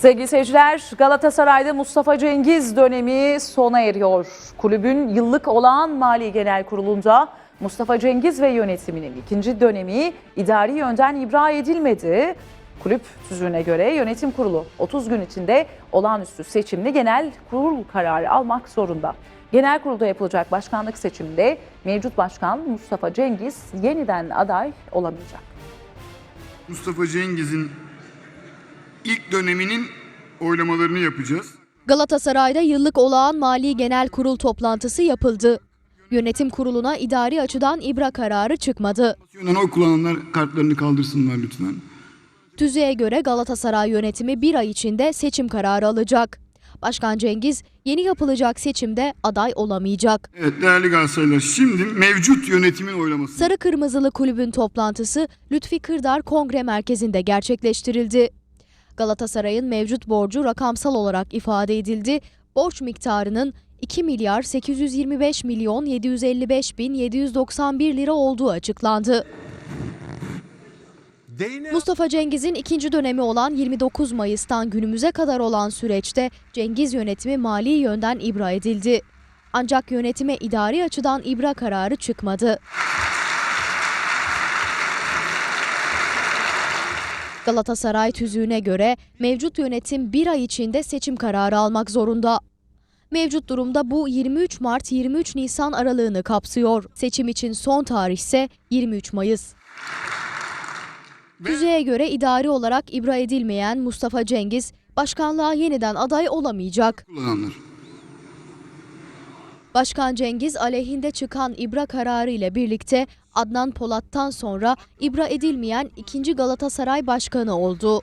Sevgili seyirciler, Galatasaray'da Mustafa Cengiz dönemi sona eriyor. Kulübün yıllık olağan mali genel kurulunda Mustafa Cengiz ve yönetiminin ikinci dönemi idari yönden ibra edilmedi. Kulüp tüzüğüne göre yönetim kurulu 30 gün içinde olağanüstü seçimli genel kurul kararı almak zorunda. Genel kurulda yapılacak başkanlık seçiminde mevcut başkan Mustafa Cengiz yeniden aday olamayacak. Mustafa Cengiz'in ilk döneminin oylamalarını yapacağız. Galatasaray'da yıllık olağan mali genel kurul toplantısı yapıldı. Yönetim kuruluna idari açıdan ibra kararı çıkmadı. Yönden oy kullananlar kartlarını kaldırsınlar lütfen. Tüzüğe göre Galatasaray yönetimi bir ay içinde seçim kararı alacak. Başkan Cengiz yeni yapılacak seçimde aday olamayacak. Evet değerli Galatasaraylılar şimdi mevcut yönetimin oylaması. Sarı Kırmızılı Kulübün toplantısı Lütfi Kırdar Kongre Merkezi'nde gerçekleştirildi. Galatasaray'ın mevcut borcu rakamsal olarak ifade edildi. Borç miktarının 2 milyar 825 milyon 755 bin 791 lira olduğu açıklandı. Mustafa Cengiz'in ikinci dönemi olan 29 Mayıs'tan günümüze kadar olan süreçte Cengiz yönetimi mali yönden ibra edildi. Ancak yönetime idari açıdan ibra kararı çıkmadı. Galatasaray tüzüğüne göre mevcut yönetim bir ay içinde seçim kararı almak zorunda. Mevcut durumda bu 23 Mart 23 Nisan aralığını kapsıyor. Seçim için son tarih ise 23 Mayıs. Tüzüğe göre idari olarak ibra edilmeyen Mustafa Cengiz başkanlığa yeniden aday olamayacak. kullananlar. Başkan Cengiz aleyhinde çıkan ibra kararı ile birlikte Adnan Polat'tan sonra ibra edilmeyen ikinci Galatasaray başkanı oldu.